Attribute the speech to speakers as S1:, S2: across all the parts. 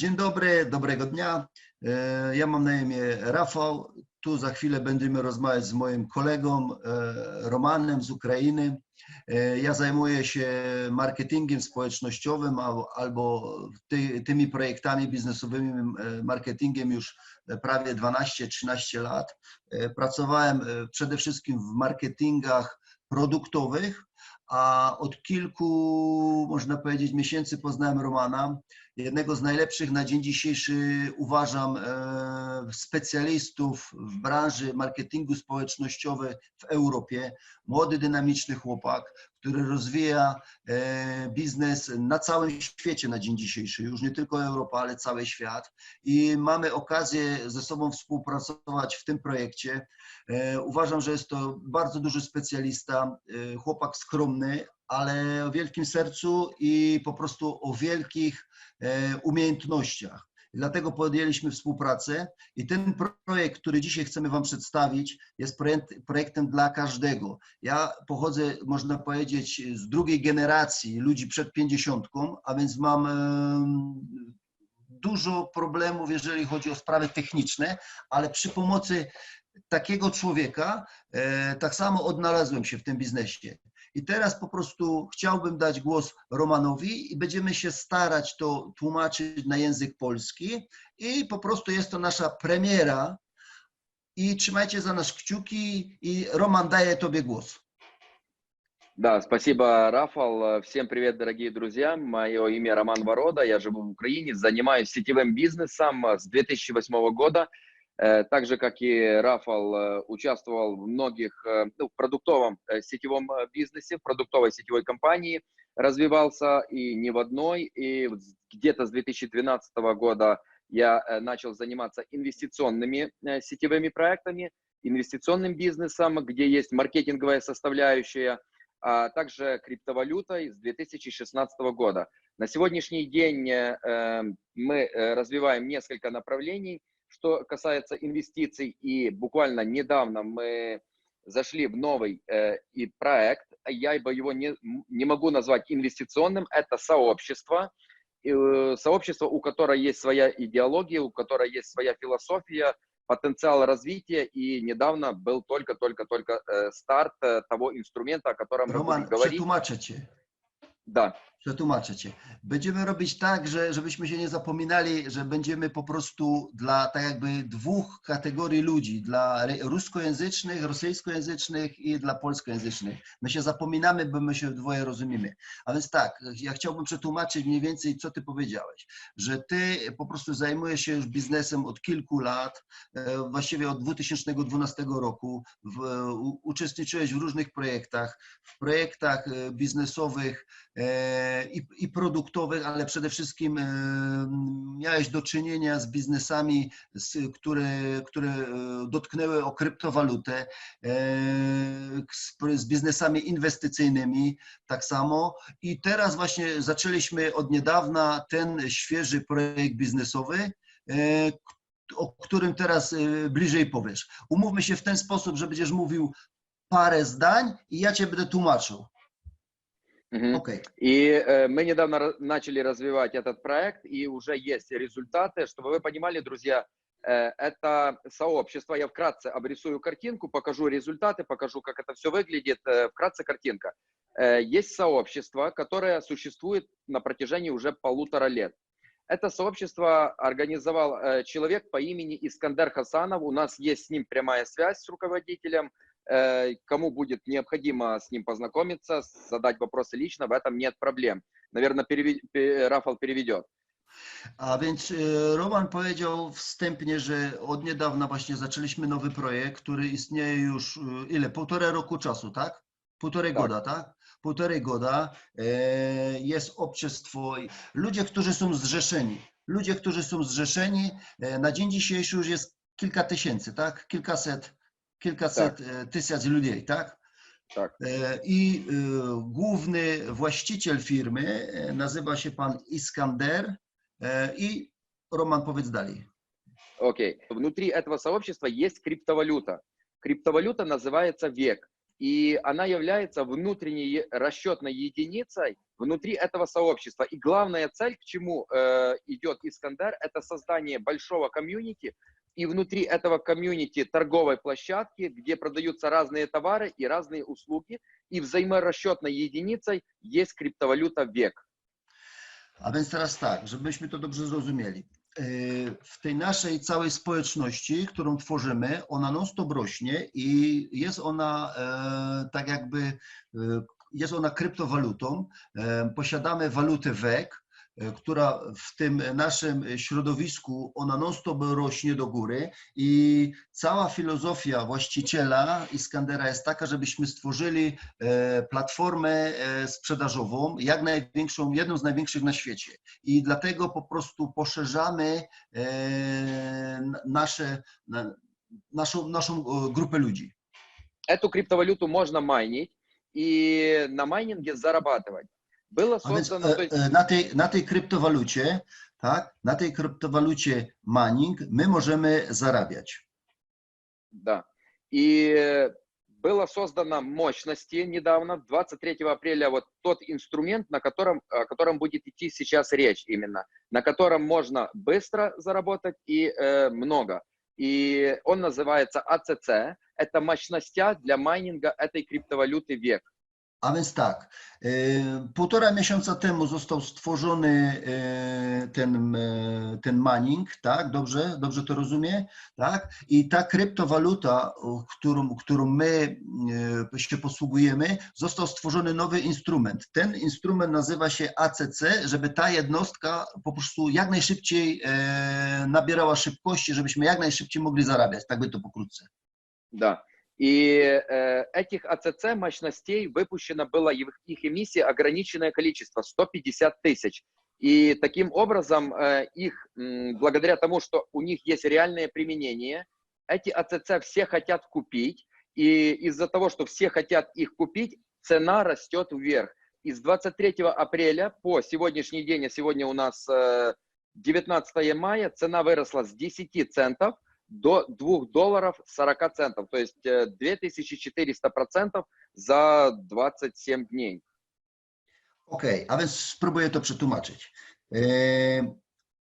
S1: Dzień dobry, dobrego dnia. E, Ja mam na imię Rafał. Tu za chwilę będziemy rozmawiać z moim kolegą e, Romanem z Ukrainy. E, Ja zajmuję się marketingiem społecznościowym al- albo ty, tymi projektami biznesowymi, marketingiem już prawie 12-13 lat. Pracowałem przede wszystkim w marketingach produktowych, a od kilku, można powiedzieć, miesięcy poznałem Romana, jednego z najlepszych na dzień dzisiejszy, uważam, e, specjalistów w branży marketingu społecznościowego w Europie. Młody, dynamiczny chłopak, który rozwija e, biznes na całym świecie na dzień dzisiejszy, już nie tylko Europa, ale cały świat. I mamy okazję ze sobą współpracować w tym projekcie. E, Uważam, że jest to bardzo duży specjalista, chłopak skromny, ale o wielkim sercu i po prostu o wielkich e, umiejętnościach. Dlatego podjęliśmy współpracę i ten projekt, który dzisiaj chcemy Wam przedstawić, jest projekt, projektem dla każdego. Ja pochodzę, można powiedzieć, z drugiej generacji ludzi przed pięćdziesiątką, a więc mam em, dużo problemów, jeżeli chodzi o sprawy techniczne, ale przy pomocy takiego człowieka e, tak samo odnalazłem się w tym biznesie. I teraz po prostu chciałbym dać głos Romanowi i będziemy się starać to tłumaczyć na język polski. I po prostu jest to nasza premiera. I trzymajcie za nas kciuki i Roman daje Tobie głos.
S2: Да, спасибо, Рафал. Э, Всем привет, дорогие друзья. Мое имя Роман Ворода, я живу в Украине, занимаюсь сетевым бизнесом э, с 2008 года. Э, Так же, как и Рафал, э, участвовал в многих, э, ну, в продуктовом сетевом бизнесе, в продуктовой сетевой компании развивался и не в одной. И где-то с 2012 года я начал заниматься инвестиционными сетевыми проектами, инвестиционным бизнесом, где есть маркетинговая составляющая, а также криптовалютой с 2016 года. На сегодняшний день мы развиваем несколько направлений, что касается инвестиций, и буквально недавно мы зашли в новый э, и проект, я его не, не могу назвать инвестиционным, это сообщество, э, сообщество, у которого есть своя идеология, у которого есть своя философия, потенциал развития, и недавно был только-только-только э, старт э, того инструмента, о котором мы
S1: Roman,
S2: будем говорить.
S1: Cię.
S2: Да,
S1: Przetłumaczę Cię. Będziemy robić tak, że, żebyśmy się nie zapominali, że będziemy po prostu dla tak jakby dwóch kategorii ludzi, dla ruskojęzycznych, rosyjskojęzycznych i dla polskojęzycznych. My się zapominamy, bo my się dwoje rozumiemy. A więc tak, ja chciałbym przetłumaczyć mniej więcej, co Ty powiedziałeś, że Ty po prostu zajmujesz się już biznesem od kilku lat, e, właściwie od 2012 roku, w, u, uczestniczyłeś w różnych projektach, w projektach e, biznesowych, e, i, i produktowych, ale przede wszystkim e, miałeś do czynienia z biznesami, z, które, które e, dotknęły o kryptowalutę, e, z, z biznesami inwestycyjnymi tak samo. I teraz właśnie zaczęliśmy od niedawna ten świeży projekt biznesowy, o którym teraz bliżej powiesz. Umówmy się w ten sposób, że będziesz mówił parę zdań i ja cię będę tłumaczył.
S2: Мгм.
S1: Okej.
S2: И э, мы недавно начали развивать этот проект, и уже есть результаты. Чтобы вы понимали, друзья, э, это сообщество. Я вкратце обрисую картинку, покажу результаты, покажу, как это все выглядит. Э, Вкратце картинка. Э, Есть сообщество, которое существует на протяжении уже полутора лет. Это сообщество организовал э, человек по имени Искандер Хасанов. У нас есть с ним прямая связь с руководителем. Э, Кому будет необходимо с ним познакомиться, задать вопросы лично, в этом нет проблем. Наверное, переве- пе- Рафал переведет.
S1: A więc e, Roman powiedział wstępnie, że od niedawna właśnie zaczęliśmy nowy projekt, który istnieje już e, ile? Półtorej roku czasu, tak? Półtorej
S2: Tak.
S1: goda, tak? Półtorej goda. E, Jest общество, ludzie, którzy są zrzeszeni. Ludzie, którzy są zrzeszeni, e, na dzień dzisiejszy już jest kilka tysięcy, tak? Kilkaset, kilkaset e, tysięcy ludzi, tak?
S2: Так.
S1: E, I e, główny właściciel firmy nazywa się pan Iskander i Roman powiedz dalej.
S2: Окей. Внутри этого сообщества есть криптовалюта. Криптовалюта называется ВЕК. И она является внутренней расчетной единицей внутри этого сообщества. И главная цель, к чему э, идет Искандер, это создание большого комьюнити, и внутри этого комьюнити торговой площадки, где продаются разные товары и разные услуги, и взаиморасчетной единицей есть криптовалюта ВЕК.
S1: A więc teraz tak, żebyśmy to dobrze zrozumieli. W tej naszej całej społeczności, którą tworzymy, ona non-stop rośnie i jest ona e, tak jakby, e, jest ona kryptowalutą. E, Posiadamy walutę WEG, e, która w tym naszym środowisku, ona non-stop rośnie do góry i cała filozofia właściciela Iskandera jest taka, żebyśmy stworzyli e, platformę e, sprzedażową, jak największą, jedną z największych na świecie. I dlatego po prostu poszerzamy e, nasze, na- naszą, naszą e, grupę ludzi.
S2: Эту криптовалюту можно майнить и на майнинге зарабатывать. Было
S1: A więc
S2: создано,
S1: e, e, na tej, na tej kryptowalucie, tak, na tej kryptowalucie mining my możemy zarabiać.
S2: да. И э, было создано мощности недавно, 23 апреля, вот тот инструмент, на котором, о котором будет идти сейчас речь именно, на котором можно быстро заработать и э, много. И он называется АЦЦ, это мощностя для майнинга этой криптовалюты век.
S1: A więc tak, e, półtora miesiąca temu został stworzony e, ten, e, ten mining, tak? Dobrze, dobrze to rozumiem, tak? I ta kryptowaluta, którą, którą my się posługujemy, został stworzony nowy instrument. Ten instrument nazywa się ACC, żeby ta jednostka po prostu jak najszybciej nabierała szybkości, żebyśmy jak najszybciej mogli zarabiać, tak by to pokrótce.
S2: Да. И э, этих АЦЦ мощностей выпущено было, их, эмиссия ограниченное количество, 150 тысяч. И таким образом э, их, м, благодаря тому, что у них есть реальное применение, эти АЦЦ все хотят купить. И из-за того, что все хотят их купить, цена растет вверх. И с 23 апреля по сегодняшний день, а сегодня у нас э, 19 мая, цена выросла с 10 центов до 2 долларов 40 центов, то есть э, 2400 процентов за 27 дней.
S1: Okej, a więc spróbuję to przetłumaczyć. E,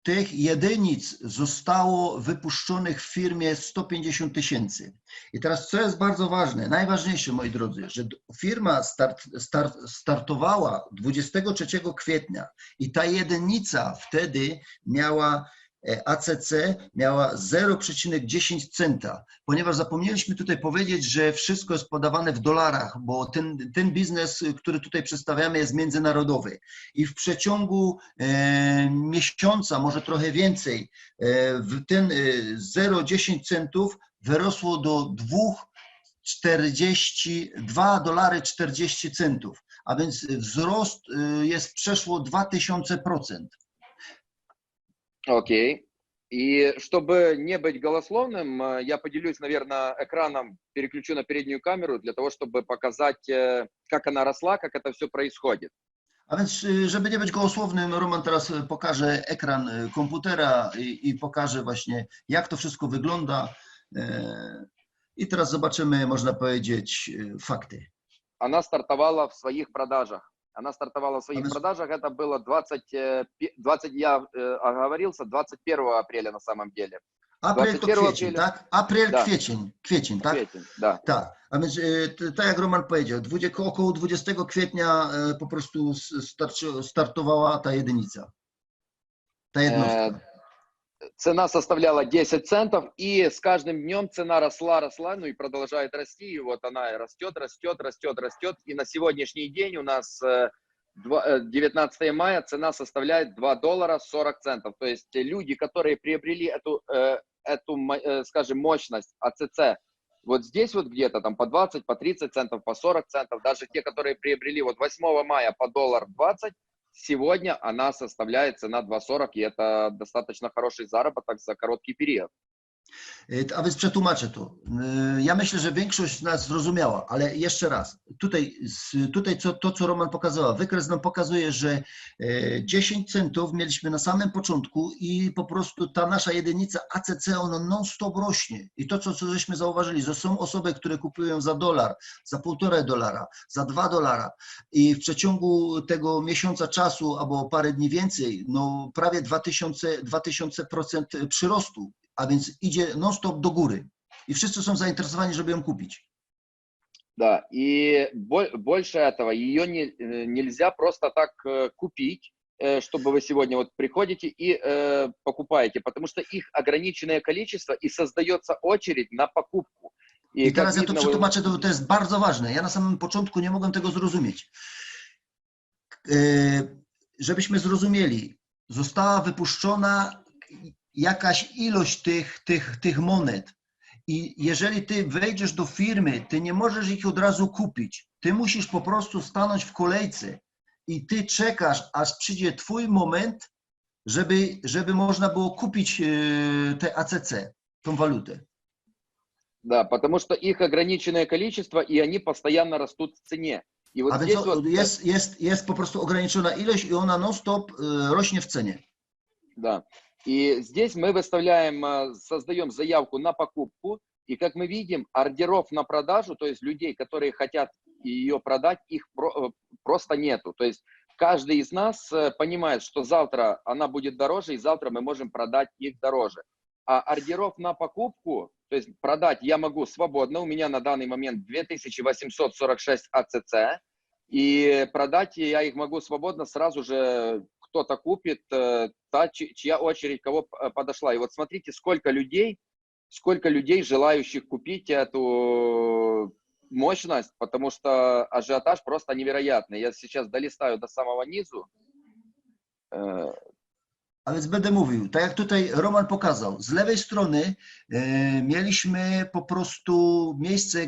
S1: Tych jedynic zostało wypuszczonych w firmie 150 tysięcy. I teraz, co jest bardzo ważne, najważniejsze, moi drodzy, że d- firma start, start, startowała 23 kwietnia i ta jedynica wtedy miała e, ACC miała 0,10 centa, ponieważ zapomnieliśmy tutaj powiedzieć, że wszystko jest podawane w dolarach, bo ten, ten biznes, y, który tutaj przedstawiamy, jest międzynarodowy. I w przeciągu e, miesiąca, może trochę więcej, e, ten e, 0,10 centów wyrosło do 2,40 2 dolary 40 centów, a więc wzrost y, jest przeszło 2000%.
S2: Окей. И чтобы не быть голословным, э, я поделюсь, наверное, экраном, переключу на переднюю камеру для того, чтобы показать, э, как она росла, как это все происходит.
S1: A więc, żeby nie być gołosłownym, Roman teraz pokaże ekran komputera i, i pokaże właśnie, jak to wszystko wygląda. E, I teraz zobaczymy, można powiedzieć, y, fakty.
S2: Она стартовала в своих продажах. Она стартовала в своих
S1: Она...
S2: продажах, это было 20, 20, э, я э, оговорился, 21 апреля на самом деле. Апрель
S1: то
S2: квітень,
S1: так? Апрель
S2: да.
S1: квітень, квітень, так?
S2: Квітень, да.
S1: А э, так. А ми, та як Роман powiedział, около około 20 kwietnia po старт starczy, startowała ta jedynica. Ta jednostka.
S2: Цена составляла 10 центов, и с каждым днем цена росла, росла, ну и продолжает расти. И вот она растет, растет, растет, растет. И на сегодняшний день у нас э, два- э, 19 мая цена составляет 2 доллара 40 центов. То есть э, люди, которые приобрели эту, э, эту э, скажем, мощность АЦЦ, вот здесь вот где-то там по 20, по 30 центов, по 40 центов, даже те, которые приобрели вот 8 мая по доллар 20, Сегодня она составляет цена 2,40, и это достаточно хороший заработок за короткий период.
S1: Y, A więc przetłumaczę to. Y, Ja myślę, że większość z nas zrozumiała, ale jeszcze raz. Tutaj, tutaj co, to, co Roman pokazała, wykres nam pokazuje, że e, 10 centów mieliśmy na samym początku i po prostu ta nasza jedynica ACC, ona non-stop rośnie. I to, co, co żeśmy zauważyli, że są osoby, które kupują za dolar, za półtora dolara, za dwa dolara i w przeciągu tego miesiąca czasu albo parę dni więcej, no prawie 2000, 2000% przyrostu a więc idzie non-stop do góry. I wszyscy są zainteresowani, żeby ją kupić.
S2: Да, и бо- больше этого ее не, э, нельзя просто так э, купить, э, чтобы вы сегодня вот приходите и э, покупаете, потому что их ограниченное количество и создается очередь на покупку.
S1: I,
S2: как
S1: teraz ja to
S2: видно, вы-
S1: przetłumaczę, to, to jest bardzo ważne. Ja na samym początku nie mogłem tego zrozumieć. E, Żebyśmy zrozumieli, została wypuszczona jakaś ilość tych, tych, tych monet. I jeżeli ty wejdziesz do firmy, ty nie możesz ich od razu kupić. Ty musisz po prostu stanąć w kolejce i ty czekasz, aż przyjdzie twój moment, żeby, żeby można było kupić e, te ACC, tą walutę.
S2: Да, потому что их ограниченное количество, и они постоянно rастут в цене. И вот
S1: A
S2: здесь
S1: więc
S2: вот,
S1: o- jest, jest, jest po prostu ograniczona ilość i ona non-stop e, rośnie w cenie.
S2: Да. И здесь мы выставляем, э, создаем заявку на покупку, и как мы видим, ордеров на продажу, то есть людей, которые хотят ее продать, их э, просто нету. То есть каждый из нас э, понимает, что завтра она будет дороже, и завтра мы можем продать их дороже. А ордеров на покупку, то есть продать я могу свободно, у меня на данный момент 2846 АЦЦ, и продать я их могу свободно сразу же кто-то купит, э, та, чья очередь кого э, подошла. И вот смотрите, сколько людей, сколько людей, желающих купить эту мощность, потому что ажиотаж просто невероятный. Я сейчас долистаю до самого низу.
S1: A więc będę mówił, tak jak tutaj Roman pokazał, z lewej strony e, mieliśmy po prostu miejsce,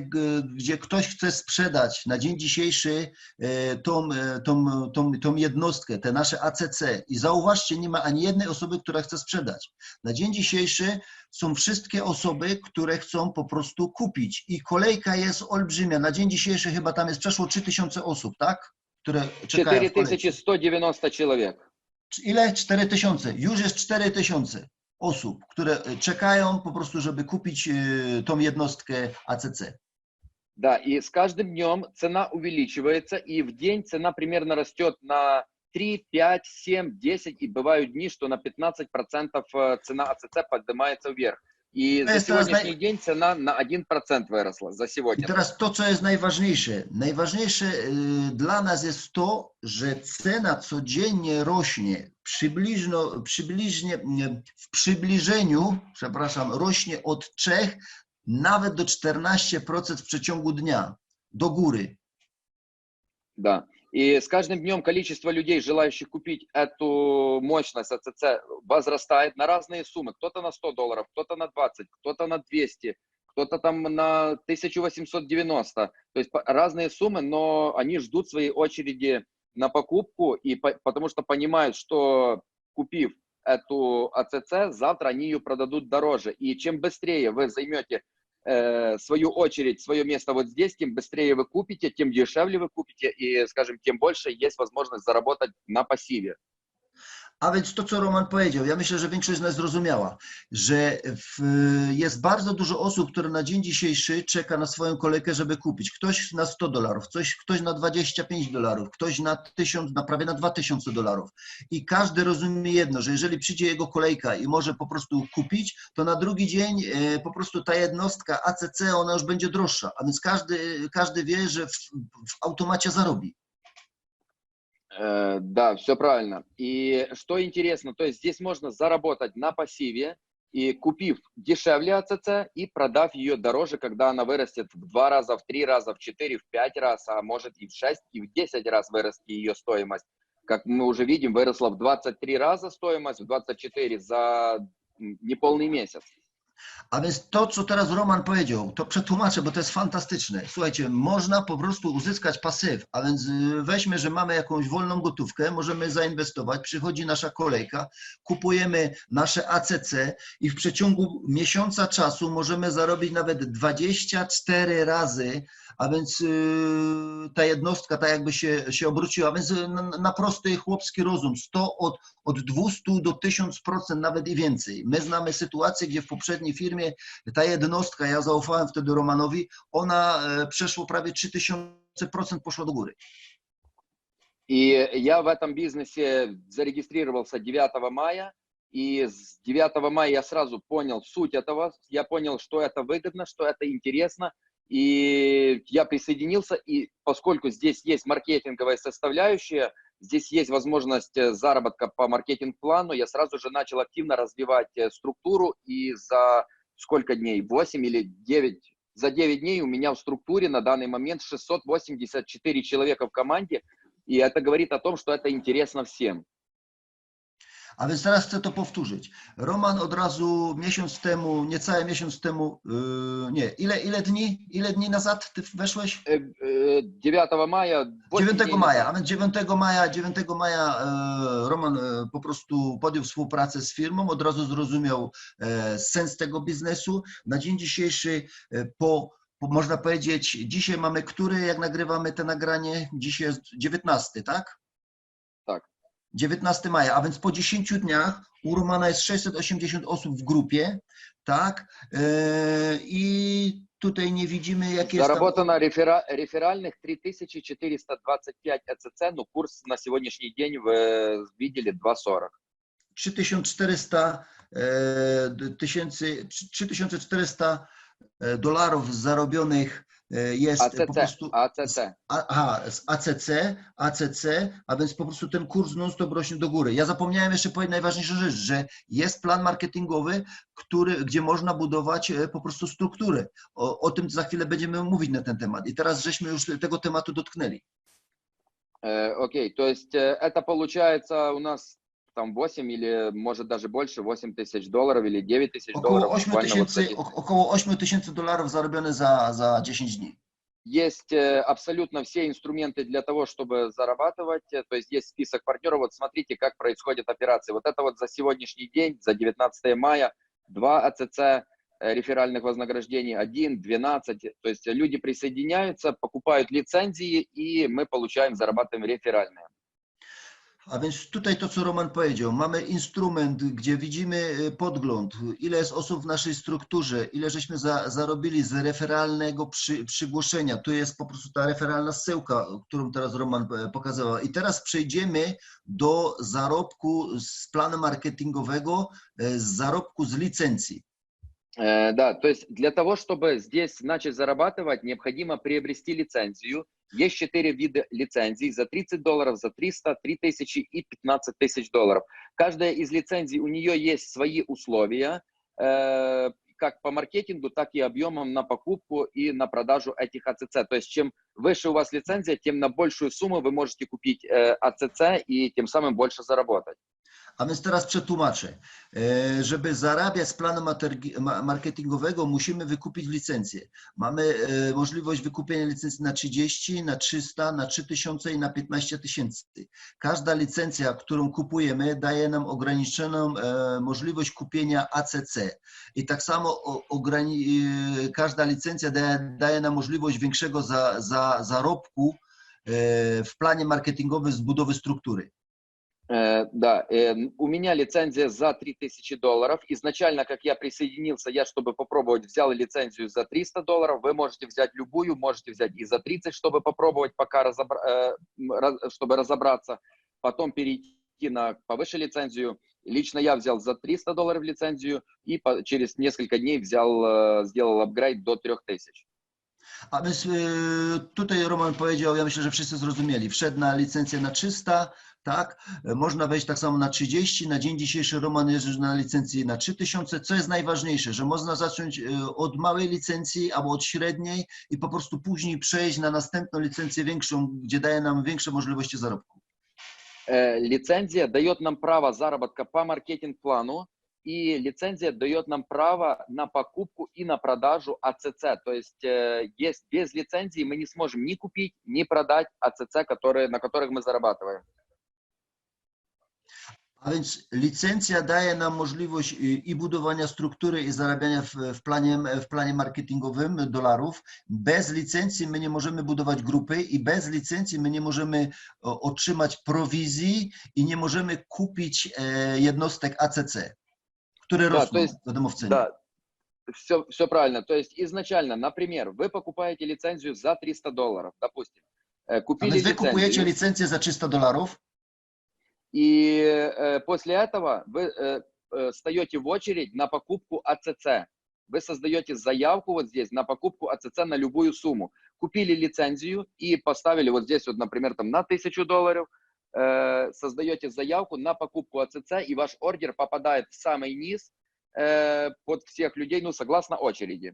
S1: gdzie ktoś chce sprzedać na dzień dzisiejszy e, tą, e, tą, tą, tą jednostkę, te nasze ACC. I zauważcie, nie ma ani jednej osoby, która chce sprzedać. Na dzień dzisiejszy są wszystkie osoby, które chcą po prostu kupić. I kolejka jest olbrzymia. Na dzień dzisiejszy chyba tam jest przeszło 3000 osób, tak? Które czekają
S2: 4190 człowiek.
S1: Ile? 4 tysiące. Już jest 4 tysiące osób, które e, czekają po prostu, żeby kupić e, tą jednostkę ACC.
S2: Да, и с каждым днем цена увеличивается, и в день цена примерно растет на 3, 5, 7, 10, и бывают дни, что на 15% э, цена АЦЦ поднимается вверх. И за
S1: Это
S2: сегодняшний
S1: зна-
S2: день цена на 1% выросла, за
S1: I
S2: сегодня.
S1: teraz to, co jest najważniejsze. Najważniejsze e, dla nas jest to, że cena codziennie rośnie. Przybliżno, przybliżnie, nie, w przybliżeniu, przepraszam, rośnie od 3 nawet do 14% w przeciągu dnia do góry.
S2: Да. И с каждым днем количество людей, желающих купить эту мощность АЦЦ, возрастает на разные суммы. Кто-то на 100 долларов, кто-то на 20, кто-то на 200, кто-то там на 1890. То есть разные суммы, но они ждут своей очереди на покупку, и по- потому что понимают, что купив эту АЦЦ, завтра они ее продадут дороже. И чем быстрее вы займете э, свою очередь, свое место вот здесь, тем быстрее вы купите, тем дешевле вы купите, и, скажем, тем больше есть возможность заработать на пассиве.
S1: A więc to, co Roman powiedział, ja myślę, że większość z nas zrozumiała, że w, jest bardzo dużo osób, które na dzień dzisiejszy czeka na swoją kolejkę, żeby kupić. Ktoś na 100 dolarów, ktoś, ktoś na 25 dolarów, ktoś na 1000, na prawie na 2000 dolarów. I każdy rozumie jedno, że jeżeli przyjdzie jego kolejka i może po prostu kupić, to na drugi dzień e, po prostu ta jednostka ACC, ona już będzie droższa. A więc każdy, każdy wie, że w, w automacie zarobi.
S2: Э, да, все правильно. И что интересно, то есть здесь можно заработать на пассиве, и купив дешевле АЦЦ и продав ее дороже, когда она вырастет в два раза, в три раза, в четыре, в пять раз, а может и в шесть, и в десять раз вырасти ее стоимость. Как мы уже видим, выросла в 23 раза стоимость, в 24 за неполный месяц.
S1: A więc to, co teraz Roman powiedział, to przetłumaczę, bo to jest fantastyczne. Słuchajcie, można po prostu uzyskać pasyw, a więc y, weźmy, że mamy jakąś wolną gotówkę, możemy zainwestować, przychodzi nasza kolejka, kupujemy nasze ACC i w przeciągu miesiąca czasu możemy zarobić nawet 24 razy, a więc y, ta jednostka tak jakby się, się obróciła, a więc y, na, na prosty chłopski rozum, 100 od, od 200 do 1000% nawet i więcej. My znamy sytuację, gdzie w poprzedniej firmie ta jednostka, ja zaufałem wtedy Romanowi, ona e, przeszło prawie 3000% poszła do góry.
S2: И я в этом бизнесе зарегистрировался 9 мая, и с 9 мая я сразу понял суть этого, я понял, что это выгодно, что это интересно, и я присоединился, и поскольку здесь есть маркетинговая составляющая, здесь есть возможность э, заработка по маркетинг-плану, я сразу же начал активно развивать э, структуру, и за сколько дней, 8 или 9, за 9 дней у меня в структуре на данный момент 684 человека в команде, и это говорит о том, что это интересно всем.
S1: A więc teraz chcę to powtórzyć. Roman od razu miesiąc temu, niecały miesiąc temu, yy, nie, ile, ile dni, ile dni nazad ty weszłeś?
S2: 9 maja.
S1: 9 maja, a więc 9 maja, 9 maja e, Roman e, po prostu podjął współpracę z firmą, od razu zrozumiał e, sens tego biznesu. Na dzień dzisiejszy po można powiedzieć, dzisiaj mamy który, jak nagrywamy te nagranie? Dzisiaj jest 19, tak?
S2: Tak.
S1: 19 maja, a więc po 10 dniach u Romana jest 680 osób w grupie, tak? E, I tutaj nie widzimy, jakie jest tam...
S2: Заработано рефера- реферальных 3425 ЭЦЦ, но курс на сегодняшний день вы э, видели 2.40.
S1: 3400 e, d- tysięcy, 3400 e, dolarów zarobionych e, jest po
S2: АЦЦ,
S1: prostu
S2: АЦЦ.
S1: a- aha, z ACC, ACC, a więc po prostu ten kurs non-stop rośnie do góry. Ja zapomniałem jeszcze powiedzieć najważniejszą rzecz, że jest plan marketingowy, który, gdzie można budować e, po prostu strukturę. O, o tym za chwilę będziemy mówić na ten temat. I teraz żeśmy już tego tematu dotknęli.
S2: Э, Окей, то есть э, это получается у нас Там 8 или может даже больше, 8 тысяч долларов или 9 тысяч долларов.
S1: 8
S2: буквально вот
S1: tysięcy,
S2: таких.
S1: ok- około 8 tysięcy dolarów zarobione za, za 10 dni.
S2: Есть э, абсолютно все инструменты для того, чтобы зарабатывать. Э, То есть есть список партнеров. Вот смотрите, как происходят операции. Вот это вот за сегодняшний день, за 19 мая, два АЦЦ э, реферальных вознаграждений, 1, 12. То есть люди присоединяются, покупают лицензии, и мы получаем, зарабатываем реферальные.
S1: A więc tutaj to, co Roman powiedział, mamy instrument, gdzie widzimy y, podgląd, ile jest osób w naszej strukturze, ile żeśmy za, zarobili z referalnego przy, przygłoszenia. Tu jest po prostu ta referalna zsyłka, którą teraz Roman e, pokazywał. I teraz przejdziemy do zarobku z planu marketingowego, e, z zarobku z licencji.
S2: Э, Да, то есть для того, чтобы здесь начать зарабатывать, необходимо приобрести лицензию. Есть четыре вида лицензий за 30 долларов, за 300, 3000 и 15 тысяч долларов. Каждая из лицензий, у нее есть свои условия, э, как по маркетингу, так и объемом на покупку и на продажу этих АЦЦ. То есть чем выше у вас лицензия, тем на большую сумму вы можете купить э, АЦЦ и тем самым больше заработать.
S1: A więc teraz przetłumaczę. E, Żeby zarabiać z planu marketingowego, musimy wykupić licencję. Mamy e, możliwość wykupienia licencji na 30, na 300, na 3000 i na 15 tysięcy. Każda licencja, którą kupujemy, daje nam ograniczoną e, możliwość kupienia ACC. I tak samo każda licencja daje, nam możliwość większego za, za, zarobku w planie marketingowym z budowy struktury.
S2: Э, да, э, у меня лицензия за 3000 долларов. Изначально, как я присоединился, я, чтобы попробовать, взял лицензию за 300 долларов. Вы можете взять любую, можете взять и за 30, чтобы попробовать, пока разобра- э, раз- чтобы разобраться. Потом перейти на повыше лицензию. Лично я взял за 300 долларов лицензию и по- через несколько дней взял, э, сделал апгрейд до 3000.
S1: A więc y, tutaj Roman powiedział, ja myślę, że wszyscy zrozumieli, wszedł na licencję na 300, tak? E, Można wejść tak samo na 30. Na dzień dzisiejszy Roman jest już na licencji na 3000. Co jest najważniejsze, że można zacząć y, od małej licencji albo od średniej i po prostu później przejść na następną licencję większą, gdzie daje nam większe możliwości zarobku.
S2: Э, лицензия дает нам право заработка по маркетинг-плану. и лицензия дает нам право на покупку и на продажу АЦЦ. То есть э, есть, без лицензии мы не сможем ни купить, ни продать АЦЦ, которые, на которых мы зарабатываем.
S1: A więc licencja daje nam możliwość y, i budowania struktury i zarabiania w, w, planie, w planie marketingowym dolarów. Bez licencji my nie możemy budować grupy i bez licencji my nie możemy o, otrzymać prowizji i nie możemy kupić e, jednostek ACC, które
S2: Да,
S1: rosną,
S2: to jest-
S1: wiadomo, w cenie.
S2: Да, все, все правильно. То есть изначально, например, вы покупаете лицензию за 300 долларов, допустим. Э,
S1: A
S2: Купили
S1: więc wy kupujecie
S2: лицензию,
S1: licencję za 300 dolarów,
S2: И э, после этого вы э, э, встаете в очередь на покупку АЦЦ. Вы создаете заявку вот здесь на покупку АЦЦ на любую сумму. Купили лицензию и поставили вот здесь вот, например, там на 1000 долларов, э, создаете заявку на покупку АЦЦ, и ваш ордер попадает в самый низ э, под всех людей, ну, согласно очереди.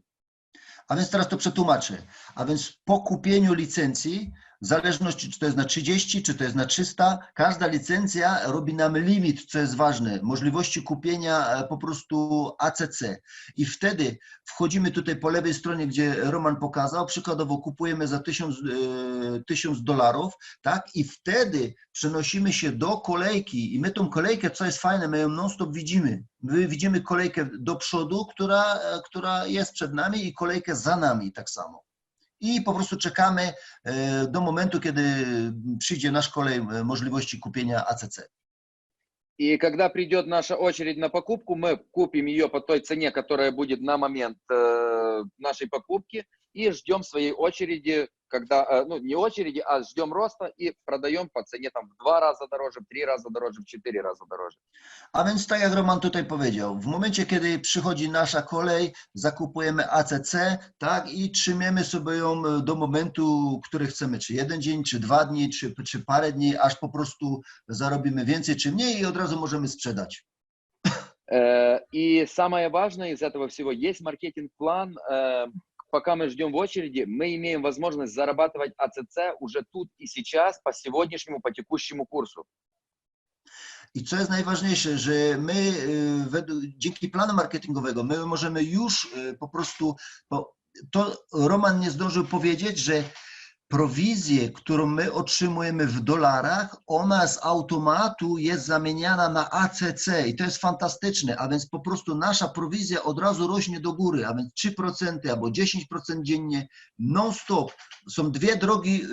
S1: A więc teraz to przetłumaczę. A więc po kupieniu licencji, w zależności czy to jest na 30, czy to jest na 300, każda licencja robi nam limit, co jest ważne, możliwości kupienia e, po prostu ACC. I wtedy wchodzimy tutaj po lewej stronie, gdzie Roman pokazał, przykładowo kupujemy za 1000, e, 1000 dolarów, tak? I wtedy przenosimy się do kolejki i my tą kolejkę, co jest fajne, my ją non-stop widzimy. My widzimy kolejkę do przodu, która, e, która jest przed nami i kolejkę za nami tak samo I po prostu czekamy e, do momentu, kiedy przyjdzie nasz kolej e, możliwości kupienia ACC.
S2: И когда придет наша очередь на покупку, мы купим ее по той цене, которая будет на момент э, нашей покупки, и ждем своей очереди, когда, э, ну, не очереди, а ждем роста и продаем по цене там в два раза дороже, в три раза дороже, в четыре раза дороже.
S1: A więc tak jak Roman tutaj powiedział, w momencie, kiedy przychodzi nasza kolej, zakupujemy ACC, tak, i trzymiemy sobie ją e, do momentu, który chcemy, czy jeden dzień, czy dwa dni, czy, czy parę dni, aż po prostu zarobimy więcej, czy mniej i od razu możemy sprzedać.
S2: Э, И самое важное из этого всего, есть маркетинг-план, э, пока мы ждем в очереди, мы имеем возможность зарабатывать АЦЦ уже тут и сейчас по сегодняшнему, по текущему курсу.
S1: I co jest najważniejsze, że my y, według, dzięki planu marketingowego my możemy już y, po prostu, bo to Roman nie zdążył powiedzieć, że prowizję, którą my otrzymujemy w dolarach, ona z automatu jest zamieniana na ACC i to jest fantastyczne, a więc po prostu nasza prowizja od razu rośnie do góry, a więc 3% albo 10% dziennie, non-stop. Są dwie drogi y,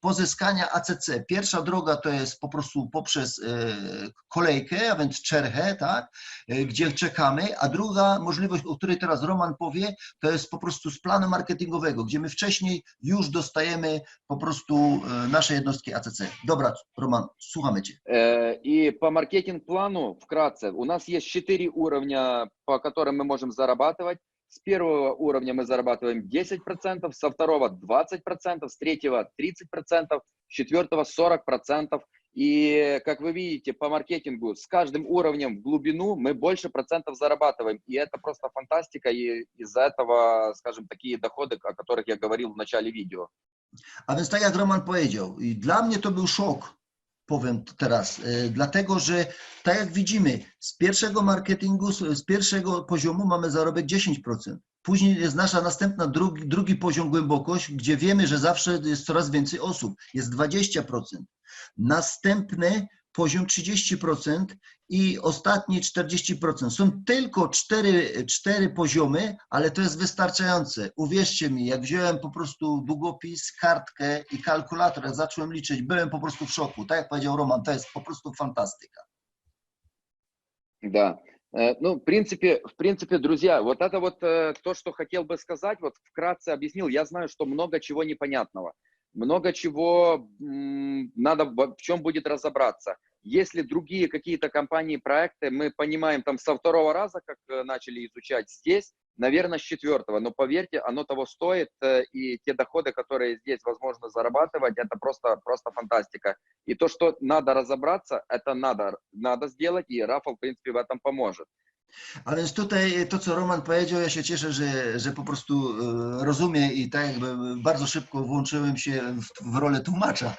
S1: pozyskania ACC. Pierwsza droga to jest po prostu poprzez y, kolejkę, a więc czerchę, tak, y, gdzie czekamy, a druga możliwość, o której teraz Roman powie, to jest po prostu z planu marketingowego, gdzie my wcześniej już dostajemy po prostu y, nasze jednostki ACC. Dobra, Roman, słuchamy Cię.
S2: И по маркетинг-плану, вкратце, у нас есть четыре уровня, по которым мы можем зарабатывать. С первого уровня мы зарабатываем 10%, со второго 20%, с третьего 30%, с четвертого 40%. И, как вы видите, по маркетингу с каждым уровнем в глубину мы больше процентов зарабатываем. И это просто фантастика, и из-за этого, скажем, такие доходы, о которых я говорил в начале видео.
S1: A więc tak jak Roman powiedział, i dla mnie to był szok, powiem teraz, y, dlatego że tak jak widzimy, z pierwszego marketingu, z pierwszego poziomu mamy zarobek 10%. Później jest nasza następna drugi, drugi poziom głębokość, gdzie wiemy, że zawsze jest coraz więcej osób, jest 20%. Następny poziom 30% i ostatni 40%. Są tylko cztery, cztery poziomy, ale to jest wystarczające. Uwierzcie mi, jak wziąłem po prostu długopis, kartkę i kalkulator, zacząłem liczyć, byłem po prostu w szoku. Tak jak powiedział Roman, to jest po prostu fantastyka.
S2: Да. Э, Ну, в принципе, в принципе, друзья, вот это вот э, то, что хотел бы сказать, вот вкратце объяснил. Я знаю, что много чего непонятного, много чего надо в в чем будет разобраться. Если другие какие-то компании, проекты, мы понимаем там со второго раза, как э, начали изучать здесь, наверное, с четвертого. Но поверьте, оно того стоит, э, и те доходы, которые здесь возможно зарабатывать, это просто, просто фантастика. И то, что надо разобраться, это надо, надо сделать, и Рафал, в принципе, в этом поможет.
S1: A więc tutaj to, co Roman powiedział, ja się cieszę, że, że po prostu e, rozumie i tak jakby bardzo szybko włączyłem się w, w rolę tłumacza.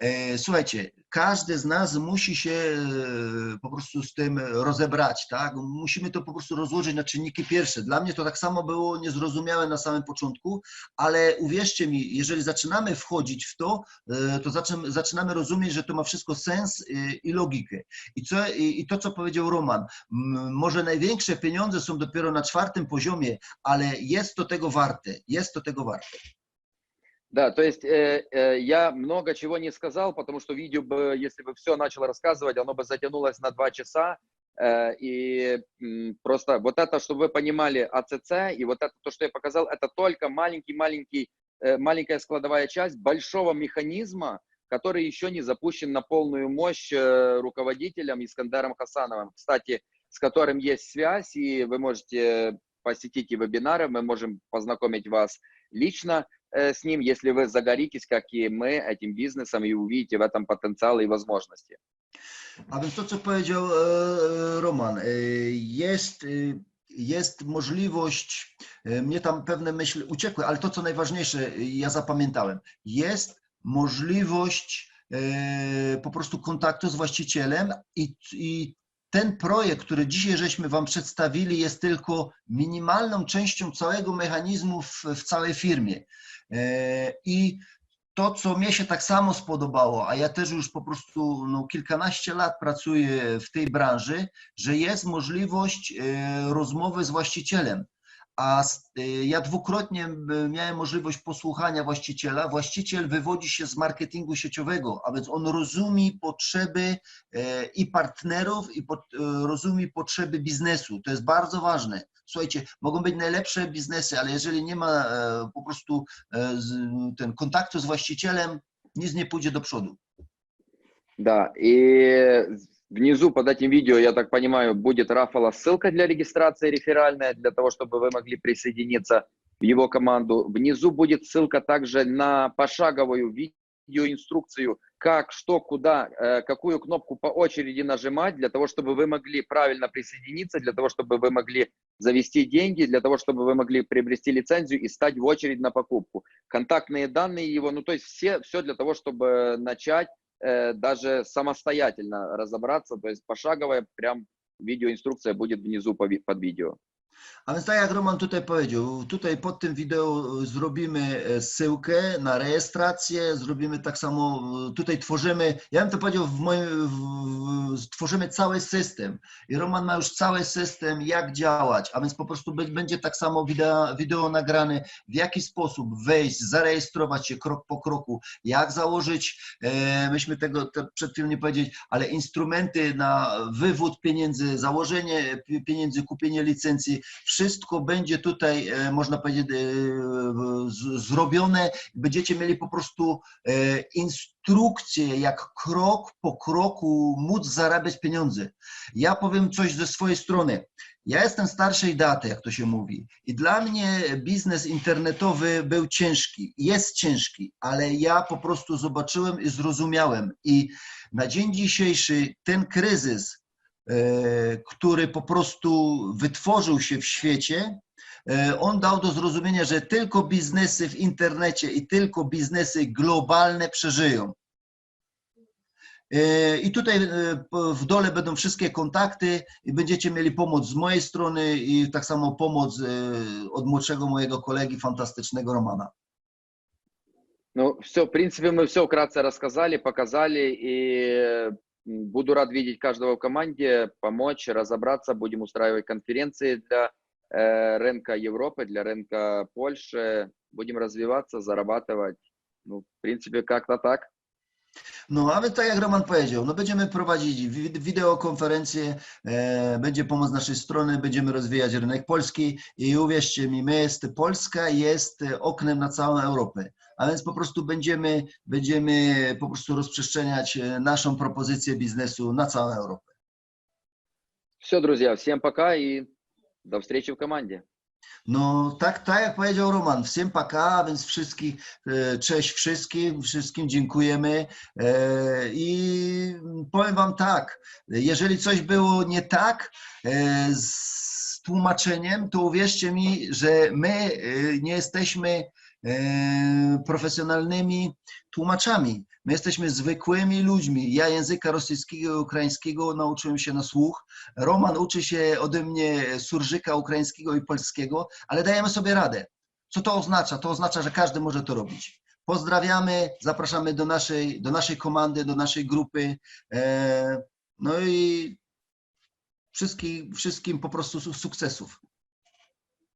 S1: E, Słuchajcie, każdy z nas musi się e, po prostu z tym rozebrać, tak? Musimy to po prostu rozłożyć na czynniki pierwsze. Dla mnie to tak samo było niezrozumiałe na samym początku, ale uwierzcie mi, jeżeli zaczynamy wchodzić w to, e, to zaczynamy, rozumieć, że to ma wszystko sens i logikę. I, co, i, to, co powiedział Roman, może największe pieniądze są dopiero na czwartym poziomie, ale jest to tego warte, jest to tego warte.
S2: Да, то есть э, э, я много чего не сказал, потому что видео бы, если бы все начал рассказывать, оно бы затянулось на два часа. Э, и м, просто вот это, чтобы вы понимали АЦЦ, и вот это, то, что я показал, это только маленький-маленький, э, маленькая складовая часть большого механизма, который еще не запущен на полную мощь э, руководителем Искандером Хасановым, кстати, с которым есть связь, и вы можете посетить и вебинары, мы можем познакомить вас лично э, с ним, если вы загоритесь, как и мы, этим бизнесом и увидите в этом потенциал и возможности.
S1: E, Roman, e, jest, e, jest możliwość, e, mnie tam pewne myśli uciekły, ale to, co najważniejsze, e, ja zapamiętałem, jest możliwość e, po prostu kontaktu z właścicielem i, i ten projekt, który dzisiaj żeśmy Wam przedstawili, jest tylko minimalną częścią całego mechanizmu w, w całej firmie. E, I to, co mnie się tak samo spodobało, a ja też już po prostu no, kilkanaście lat pracuję w tej branży, że jest możliwość e, rozmowy z właścicielem A s- e, ja dwukrotnie e, miałem możliwość posłuchania właściciela. Właściciel wywodzi się z marketingu sieciowego, a więc on rozumie potrzeby e, i partnerów, i pot- e, rozumie potrzeby biznesu. To jest bardzo ważne. Słuchajcie, mogą być najlepsze biznesy, ale jeżeli nie ma e, po prostu e, z- ten kontaktu z właścicielem, nic nie pójdzie do przodu.
S2: Да, и внизу под этим видео, я так понимаю, будет Рафала ссылка для регистрации реферальная, для того, чтобы вы могли присоединиться в его команду. Внизу будет ссылка также на пошаговую видеоинструкцию, как, что, куда, э, какую кнопку по очереди нажимать, для того, чтобы вы могли правильно присоединиться, для того, чтобы вы могли завести деньги, для того, чтобы вы могли приобрести лицензию и стать в очередь на покупку. Контактные данные его, ну то есть все, все для того, чтобы начать э, даже самостоятельно разобраться, то есть пошаговая прям видеоинструкция будет внизу под видео.
S1: A więc tak jak Roman tutaj powiedział, tutaj pod tym wideo zrobimy e, zsyłkę na rejestrację, zrobimy tak samo, e, tutaj tworzymy, ja bym to powiedział w moim, w, w, tworzymy cały system. I Roman ma już cały system, jak działać, a więc po prostu będzie tak samo wideo, wideo nagrane, w jaki sposób wejść, zarejestrować się krok po kroku, jak założyć, e, myśmy tego te, przed chwilą nie powiedzieć, ale instrumenty na wywód pieniędzy, założenie pi- pieniędzy, kupienie licencji, wszystko będzie tutaj, e, można powiedzieć, e, zrobione. Będziecie mieli po prostu e, instrukcję, jak krok po kroku móc zarabiać pieniądze. Ja powiem coś ze swojej strony. Ja jestem starszej daty, jak to się mówi, i dla mnie biznes internetowy był ciężki, jest ciężki, ale ja po prostu zobaczyłem i zrozumiałem. I na dzień dzisiejszy ten kryzys, który po prostu wytworzył się w świecie, e, on dał do zrozumienia, że tylko biznesy w internecie i tylko biznesy globalne przeżyją. E, I tutaj e, po- w dole będą wszystkie kontakty i będziecie mieli pomoc z mojej strony i tak samo pomoc e, od młodszego mojego kolegi, fantastycznego Romana.
S2: Ну, все, в принципе, мы все вкратце рассказали, показали, и м, буду рад видеть каждого в команде, помочь, разобраться, будем устраивать конференции для э, рынка Европы, для рынка Польши, будем развиваться, зарабатывать. Ну, в принципе, как-то так.
S1: No, a my tak jak Roman powiedział, no będziemy prowadzić wi- wideokonferencje, e, będzie pomoc z naszej strony, będziemy rozwijać rynek polski i uwierzcie mi, my jest, Polska jest e, oknem na całą Europę, a więc po prostu będziemy, będziemy po prostu rozprzestrzeniać e, naszą propozycję biznesu na całą Europę.
S2: Все, друзья, всем пока и до встречи в команде.
S1: No tak, tak jak powiedział Roman, всем пока, więc wszystkich, e, cześć wszystkim, wszystkim dziękujemy E, i powiem wam tak, jeżeli coś było nie tak e, z tłumaczeniem, to uwierzcie mi, że my e, nie jesteśmy e, profesjonalnymi tłumaczami. My jesteśmy zwykłymi ludźmi. Ja języka rosyjskiego i ukraińskiego nauczyłem się na słuch. Roman uczy się ode mnie surżyka ukraińskiego i polskiego, ale dajemy sobie radę. Co to oznacza? To oznacza, że każdy może to robić. Pozdrawiamy, zapraszamy do naszej, do naszej komandy, do naszej grupy. E, No i wszystkim, wszystkim po prostu su- sukcesów.